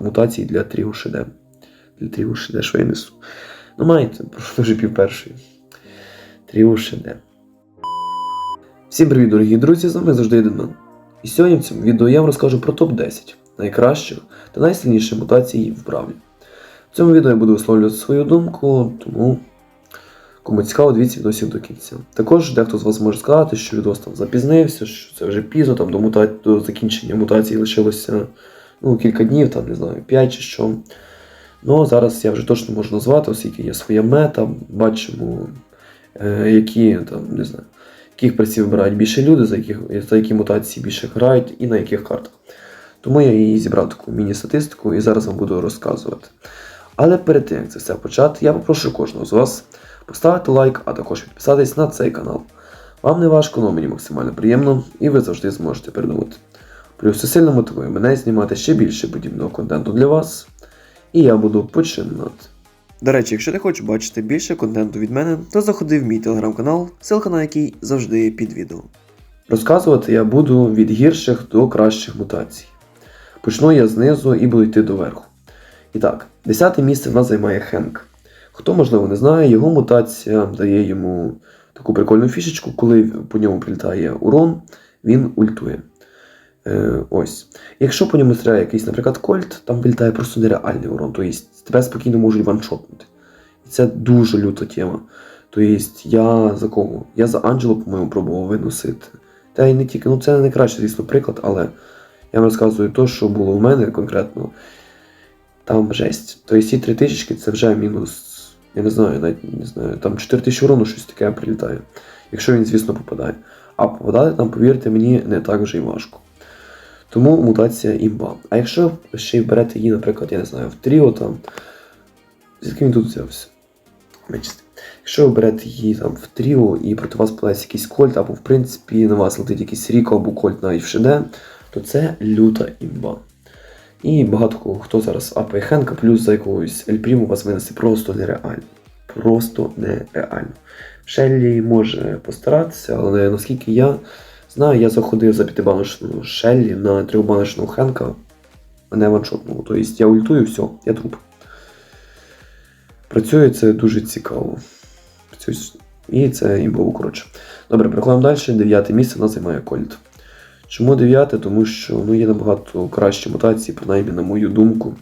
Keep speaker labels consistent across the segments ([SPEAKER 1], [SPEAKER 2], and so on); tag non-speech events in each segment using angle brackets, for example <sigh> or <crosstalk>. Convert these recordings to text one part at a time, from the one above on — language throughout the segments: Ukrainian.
[SPEAKER 1] мутацій для Тріо ШД. Для Тріо ШД, що я. Ну, маєте, просто вже пів першої. Тріо ШД. Всім привіт, дорогі друзі! З вами завжди Еденман. І сьогодні в цьому відео я вам розкажу про топ-10 найкращих та найсильніших мутацій в Бравлі. В цьому відео я буду висловлювати свою думку, тому кому цікаво, дивіться відосів до кінця. Також дехто з вас може сказати, що відос там запізнився, що це вже пізно, там до, мута... до закінчення мутації лишилося ну, кілька днів, там, не знаю, 5 чи що. Ну, зараз я вже точно можу назвати, оскільки є своя мета, бачимо, е, які там, не знаю, яких праців вибирають більше люди, за, яких, за які мутації більше грають і на яких картах. Тому я її зібрав таку міні-статистику і зараз вам буду розказувати. Але перед тим, як це все почати, я попрошу кожного з вас поставити лайк, а також підписатись на цей канал. Вам не важко, але мені максимально приємно, і ви завжди зможете передумати. Плюс це сильно мотивує мене знімати ще більше подібного контенту для вас. І я буду починати. До речі, якщо ти хочеш бачити більше контенту від мене, то заходи в мій телеграм-канал, ссылка на який завжди під відео. Розказувати я буду від гірших до кращих мутацій. Почну я знизу і буду йти доверху. І так, десяте місце в нас займає Хенк. Хто, можливо, не знає, його мутація дає йому таку прикольну фішечку, коли по ньому прилітає урон, він ультує. Е, ось. Якщо по ньому стріляє якийсь, наприклад, кольт, там вилітає просто нереальний урон, тобто тебе спокійно можуть ваншотнути. І це дуже люта тема. Тобто я за кого? Я за Анджело, по-моєму, пробував виносити. Та й не тільки, ну це не найкращий, звісно, приклад, але я вам розказую те, що було у мене конкретно. Там жесть. Тобто ці три тисячки це вже мінус. Я не знаю, навіть не знаю, там 4 тисячі урону щось таке прилітає. Якщо він, звісно, попадає. А попадати там, повірте мені, не так вже й важко. Тому мутація імба. А якщо ще й берете її, наприклад, я не знаю, в тріо там. Звідки він тут взявся? Бачите. Якщо ви берете її там в тріо і проти вас подається якийсь кольт, або в принципі на вас летить якийсь ріко або кольт навіть в ШД, то це люта імба. І багато хто зараз апає Хенка, плюс за якогось Ельпріму вас винести просто нереально. Просто нереально. Шеллі може постаратися, але наскільки я знаю, я заходив за п'ятибаночну Шеллі на трьохбаночного Хенка, мене ваншотнуло. Тобто я ультую, все, я труп. Працює це дуже цікаво. Працює... І це імбово, коротше. Добре, переходимо далі. Дев'яте місце нас займає Кольт. Чому дев'яте? Тому що ну, є набагато кращі мутації, принаймні, на мою думку.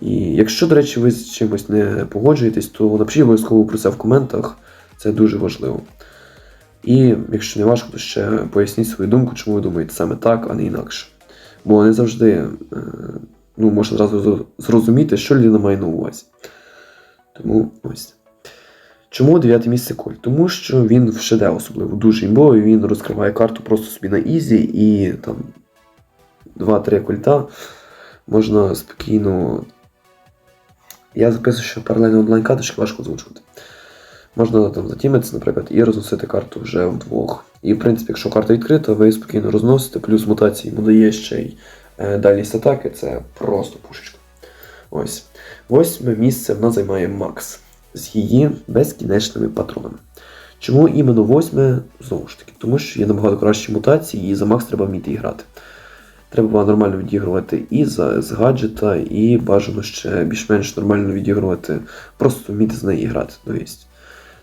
[SPEAKER 1] І якщо, до речі, ви з чимось не погоджуєтесь, то напишіть обов'язково про це в коментах. Це дуже важливо. І якщо не важко, то ще поясніть свою думку, чому ви думаєте саме так, а не інакше. Бо не завжди е, ну, можна зразу зрозуміти, що людина має на увазі. Тому ось. Чому 9 місце Коль? Тому що він в ШД особливо дуже імбовий, він розкриває карту просто собі на ізі і там 2-3 кольта можна спокійно. Я записую, що паралельно онлайн каточки важко озвучувати. Можна там затімитися, наприклад, і розносити карту вже вдвох. І в принципі, якщо карта відкрита, ви спокійно розносите, плюс мутації йому дає ще й е, дальність атаки, це просто пушечка. Ось. Восьме місце вона займає Макс з її безкінечними патронами. Чому іменно восьме? Знову ж таки, тому що є набагато кращі мутації, і за Макс треба вміти грати. Треба нормально відігрувати і за, з гаджета, і бажано ще більш-менш нормально відігрувати, просто вміти з неї грати. Тобто,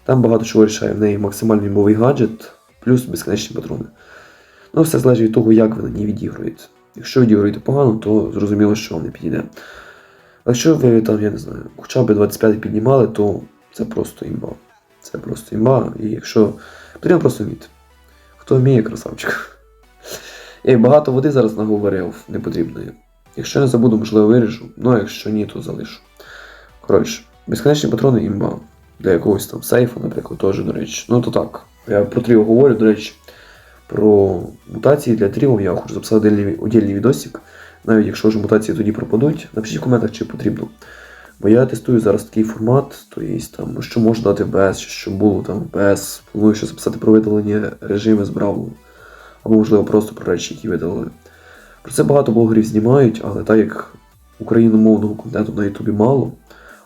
[SPEAKER 1] там багато чого рішає в неї максимальний мовий гаджет, плюс безкінечні патрони. Ну, все залежить від того, як ви на ній відігруєте. Якщо відігруєте погано, то зрозуміло, що вам не підійде. А якщо ви там, я не знаю, хоча б 25 піднімали, то це просто імба. Це просто імба. І якщо потрібно просто вміти. Хто вміє, красавчик. Я багато води зараз наговорив непотрібної. Якщо не забуду, можливо, виріжу, ну а якщо ні, то залишу. Коротше, безконечні патрони імба. Для якогось там сейфу, наприклад, теж, до речі. Ну то так. Я про тріо говорю, до речі, про мутації для тріо я хочу записати отдельний відосик. Навіть якщо ж мутації тоді пропадуть, напишіть в коментах, чи потрібно. Бо я тестую зараз такий формат, то є там, що можна дати в BS, що було там в. Планую ще записати про видалення режими з Бравлу. Або, можливо, просто про речі, які видалили. Про це багато блогерів знімають, але так як україномовного контенту на Ютубі мало,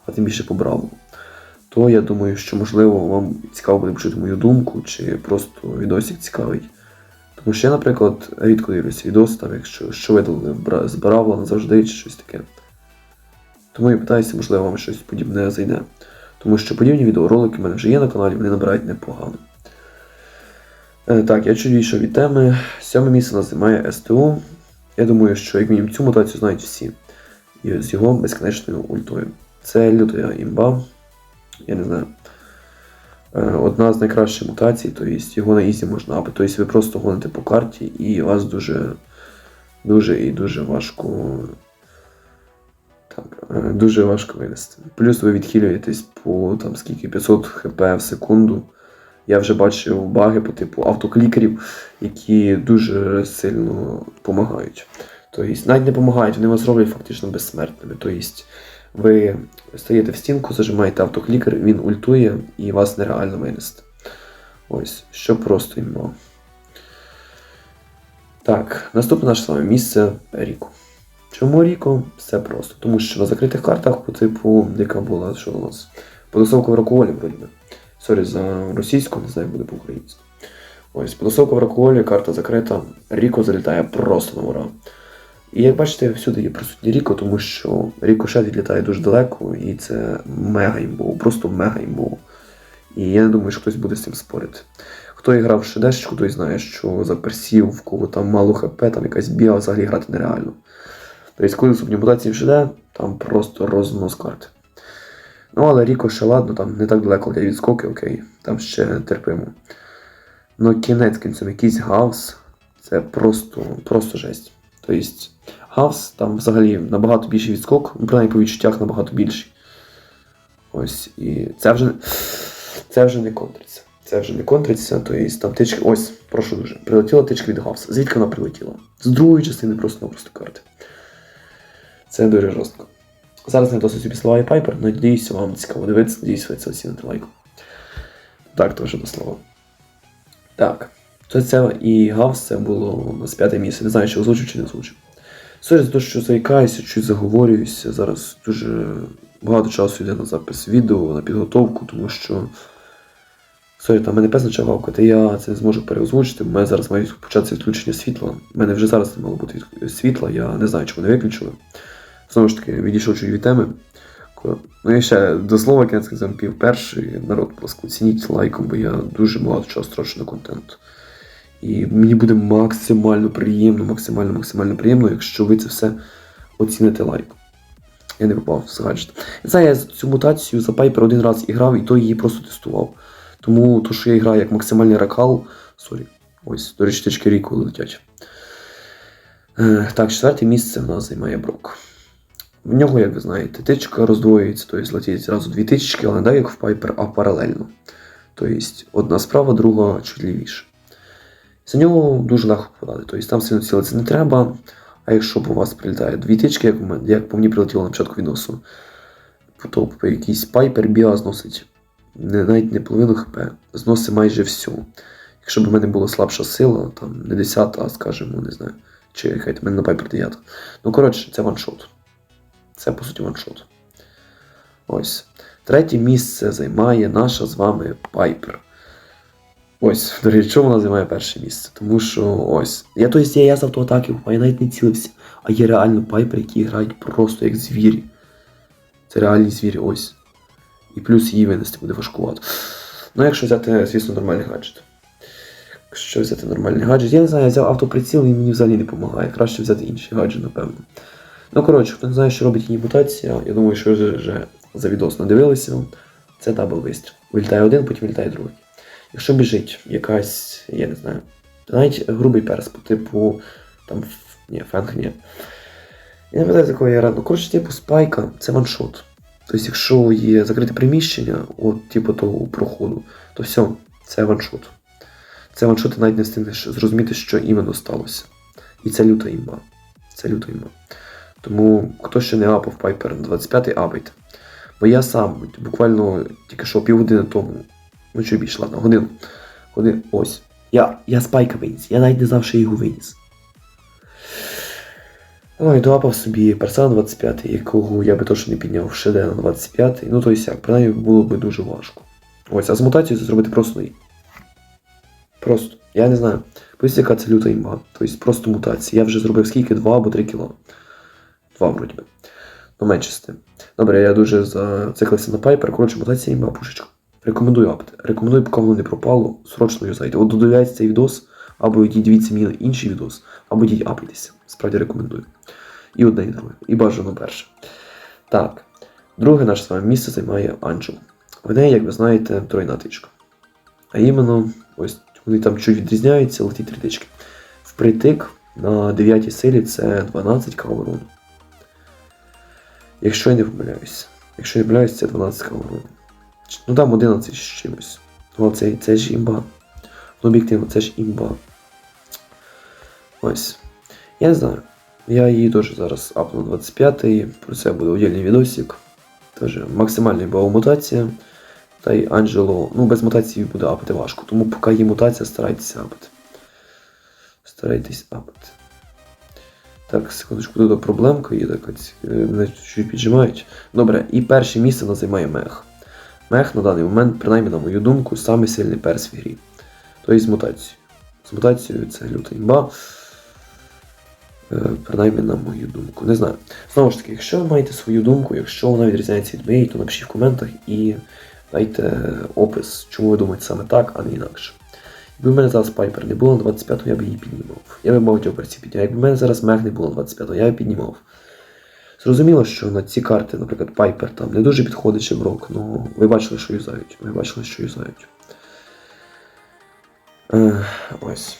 [SPEAKER 1] а тим більше по Бравлу, то я думаю, що можливо вам цікаво буде почути мою думку, чи просто відосик цікавий. Тому що я, наприклад, рідко дивлюся відоси, там, якщо що видали з Бравла назавжди чи щось таке. Тому я питаюся, можливо, вам щось подібне зайде. Тому що подібні відеоролики в мене вже є на каналі, вони набирають непогано. Е, так, я чуть вийшов від теми. Сьоме місце нас займає СТУ. Я думаю, що як мінімум цю мутацію знають всі. І з його безконечною ультою. Це люта імба. Я не знаю. Е, Одна з найкращих мутацій, тобто його на ізі можна апити. Тобто ви просто гоните по карті і вас дуже, дуже і дуже важко. Так, е, дуже важко винести. Плюс ви відхилюєтесь по там скільки 500 хп в секунду. Я вже бачив баги по типу автоклікерів, які дуже сильно допомагають. Тобто, навіть не допомагають, вони вас роблять фактично безсмертними. Тобто, ви стаєте в стінку, зажимаєте автоклікер, він ультує і вас нереально винести. Ось, що просто іменно. Так, наступне наше саме місце Ріко. Чому Ріко? Все просто. Тому що на закритих картах по типу, яка була, що у нас? Подосовка в ракуолі, вроді. Сорі за російську, не знаю, буде по-українськи. Ось, подосовка в ракуолі, карта закрита. Ріко залітає просто на ура. І як бачите, всюди є присутній Ріко, тому що Рікошет відлітає дуже далеко, і це мега імбово, просто мега імбово. І я не думаю, що хтось буде з цим спорити. Хто грав в шедешечку, той знає, що за персів, в кого там мало хп, там якась біга, взагалі грати нереально. Тобто, коли супні мутації в ШД, там просто рознос карти. Ну, але Ріко ще ладно, там не так далеко для відскоки, окей, там ще терпимо. Ну, кінець кінцем, якийсь гаус, це просто, просто жесть. Тобто, гаус там взагалі набагато більший відскок, ну, принаймні по відчуттях набагато більший. Ось, і це вже, це вже не контриться. Це вже не контриться, тобто там тички. Ось, прошу дуже. Прилетіла тичка від Гавса. Звідки вона прилетіла? З другої частини просто-напросто карти. Це дуже жорстко. Зараз не досить собі слова і Пайпер, надіюсь, вам цікаво дивитися, надіюсь, ви це оціните лайком. Так, теж до слова. Так. То це і Гавс це було нас п'яте місце. Не знаю, чи озвучив, чи не озвучив. Сорі за те, що заїкаюся, чуть заговорююся. Зараз дуже багато часу йде на запис відео, на підготовку, тому що. Сорі, там мене пес почав гавкати, я це не зможу переозвучити. У мене зараз мають початися відключення світла. У мене вже зараз не мало бути світла, я не знаю, чому не виключили. Знову ж таки, відійшов чуть від теми. Ну і ще до слова кінець сказав пів перший народ, будь ласка, оцініть лайком, бо я дуже багато часу трачу на контент. І мені буде максимально приємно, максимально, максимально приємно, якщо ви це все оціните лайком. Я не попав з гаджет. Я я цю мутацію за Пайпер один раз і грав, і то її просто тестував. Тому то, що я граю як максимальний ракал. Сорі. Ось, до речі, тички ріку летять. Е, так, четверте місце в нас займає Брок. В нього, як ви знаєте, тичка роздвоюється, тобто летять зразу дві тички, але не так, як в Пайпер, а паралельно. Тобто одна справа, друга чуть лівіше. За нього дуже легко попадати. Тобто там сильно цілитися не треба. А якщо б у вас прилітає дві тички, як, у як по мені прилетіло на початку відосу, то якийсь пайпер біа зносить не, навіть не половину хп, зносить майже всю. Якщо б в мене була слабша сила, там не 10, а скажімо, не знаю, чи хай мене на пайпер 9. Ну, коротше, це ваншот. Це по суті ваншот. Ось. Третє місце займає наша з вами Пайпер. Ось, до речі, чому вона займає перше місце? Тому що ось. Я то є, я з автоатаки, а я навіть не цілився. А є реально пайпер, які грають просто як звірі. Це реальні звірі, ось. І плюс її винести буде важкувато. Ну, якщо взяти, звісно, нормальний гаджет. Якщо взяти нормальний гаджет, я не знаю, я взяв автоприціл, він мені взагалі не допомагає. Краще взяти інший гаджет, напевно. Ну, коротше, хто не знає, що робить її мутація, я думаю, що вже за відос надивилися. Це дабл вистріл. Вилітає один, потім вилітає другий. Якщо біжить якась, я не знаю, навіть грубий перс по типу там, ні, фенг, ні. Я не пам'ятаю такого я рано. Коротше, типу спайка це ваншот. Тобто, якщо є закрите приміщення, от, типу того проходу, то все, це ваншот. Це ваншот, ти навіть не встигнеш зрозуміти, що іменно сталося. І це люта імба. Це люта імба. Тому хто ще не апав Пайпер на 25-й, апайте. Бо я сам буквально тільки що півгодини тому, ну чи більше, ладно, годину. Годину, ось. Я, я спайка виніс, я навіть не знав, що його виніс. Ну і доапав собі перса на 25, якого я би точно не підняв ШД на 25. Ну то есть як, принаймні було би дуже важко. Ось, а з мутацією це зробити просто не. Просто. Я не знаю. Поясніть, яка це люта імба. Тобто просто мутація. Я вже зробив скільки? 2 або 3 кіла. 2 вроді би. Ну, менше з тим. Добре, я дуже зациклився на пайпер. Коротше, мутація імба пушечка. Рекомендую апати. Рекомендую, поки воно не пропало, срочно юзайте. От додивляйте цей відос, або йдіть дивіться мій інший відос, або йдіть апайтеся. Справді рекомендую. І одне, і друге. І бажано перше. Так. Друге наше з вами місце займає Анджел. В неї, як ви знаєте, тройна тичка. А іменно, ось вони там чуть відрізняються, летять три тички. Впритик на 9 силі це 12 каворону. Якщо я не помиляюсь. Якщо я не помиляюсь, це 12 каворону. Ну там 11 з чимось. Ну, це, ж імба. Ну, об'єктивно, це ж імба. Ось. Я не знаю. Я її теж зараз апну 25-й. Про це буде отдільний відосик. Теж максимальна була мутація. Та й Анджело, ну без мутації буде апати важко. Тому поки є мутація, старайтеся апати. Старайтесь апати. Так, секундочку, тут проблемка є така. е, Мене чуть піджимають. Добре, і перше місце нас займає мех. Мех на даний момент, принаймні на мою думку, самий сильний перс в грі. Тобто з мутацією. З мутацією це люта імба. Е, Принаймні на мою думку. Не знаю. Знову ж таки, якщо ви маєте свою думку, якщо вона відрізняється від моєї, то напишіть в коментах і дайте опис, чому ви думаєте саме так, а не інакше. Якби в мене зараз Пайпер не було на 25-го, я б її піднімав. Я би багатьох персів підняв. Якби в мене зараз Мех не було на 25-го, я б піднімав. Зрозуміло, що на ці карти, наприклад, Пайпер там не дуже підходить Шеврок, але ви бачили, що юзають. Ви бачили, що юзають. Е, ось.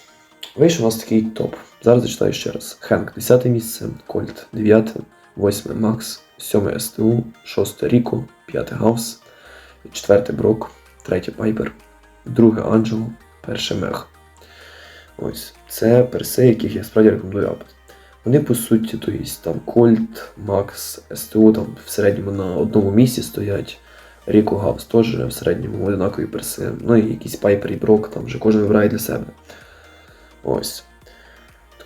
[SPEAKER 1] Вийшов у нас такий топ. Зараз зачитаю ще раз. Хенк 10 місце, Кольт 9, 8 Макс, 7 СТУ, 6 Ріко, 5 Гаус, 4 Брок, 3 Пайпер, 2 Анджело, 1 Мех. Ось. Це перси, яких я справді рекомендую апати. Вони по суті, то є там Кольт, Макс, СТУ там в середньому на одному місці стоять. Ріко Гаус теж в середньому одинакові перси. Ну і якісь Пайпер і Брок, там вже кожен вибирає для себе. Ось.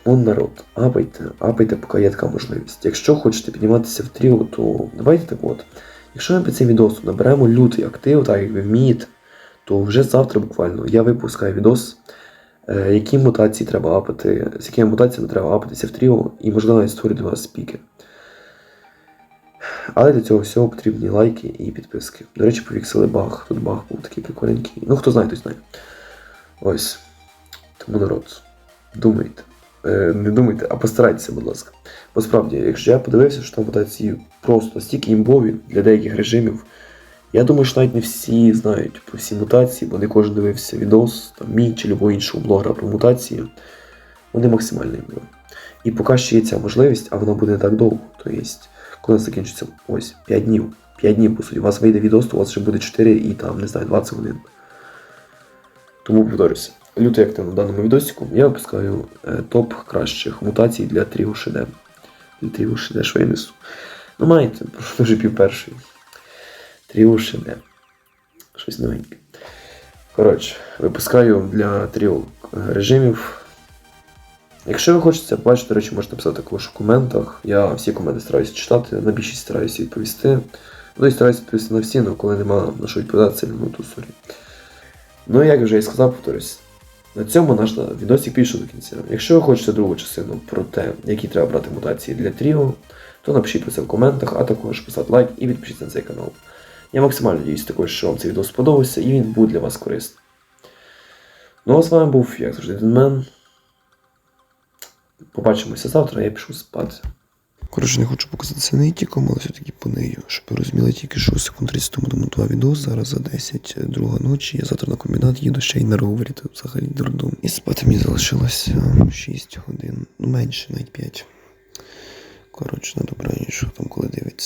[SPEAKER 1] Тому народ, апайте, апайте, поки є така можливість. Якщо хочете підніматися в тріо, то давайте так от. Якщо ми під цим відосом наберемо лютий актив, так як ви вмієте, то вже завтра буквально я випускаю відос, які мутації треба апати, з якими мутаціями треба апатися в тріо, і можливо я створю для вас спіки. Але для цього всього потрібні лайки і підписки. До речі, повіксили баг. Тут баг був такий прикольненький. Ну, хто знає, той знає. Ось. Тому народ, думайте. Е, не думайте, а постарайтеся, будь ласка. Бо справді, якщо я подивився, що там мутації просто стільки імбові для деяких режимів, я думаю, що навіть не всі знають про всі мутації, бо не кожен дивився відос, там, мій чи любого іншого блогера про мутації. Вони максимально імбові. І поки ще є ця можливість, а вона буде не так довго. То є, коли закінчиться ось 5 днів. 5 днів, по суті, у вас вийде відос, то у вас вже буде 4 і там, не знаю, 20 годин. Тому повторюся, лютий актив на даному відосику я випускаю е, топ кращих мутацій для Тріо ШД. Для Тріо ШД, що я. Ну, маєте, <laughs> вже пів перший. Тріо ШД. Щось новеньке. Коротше, випускаю для тріо режимів. Якщо ви хочете це побачити, до речі, можете написати також в коментах. Я всі коменти стараюся читати, на більшість стараюся відповісти. Ну і стараюся відповісти на всі, але коли нема на що відповідати, це минуту сорі. Ну, як вже і сказав, повторюсь, на цьому наш відосик пішов до кінця. Якщо ви хочете другу частину про те, які треба брати мутації для Тріо, то напишіть про це в коментах, а також поставте лайк і підпишіться на цей канал. Я максимально надіюсь також, що вам цей відео сподобався і він буде для вас корисний. Ну а з вами був, як завжди, Денмен. Побачимося завтра, я пішу спати.
[SPEAKER 2] Коротше, не хочу показатися нитіком, але все-таки по нею. Щоб ви розуміли, тільки що секунд 30 тому домонтував відос, зараз за 10, друга ночі. Я завтра на комбінат їду ще й на тут взагалі дурдом. І спати мені залишилося 6 годин, ну менше, навіть 5. Коротше, на добраніч, що там коли дивиться.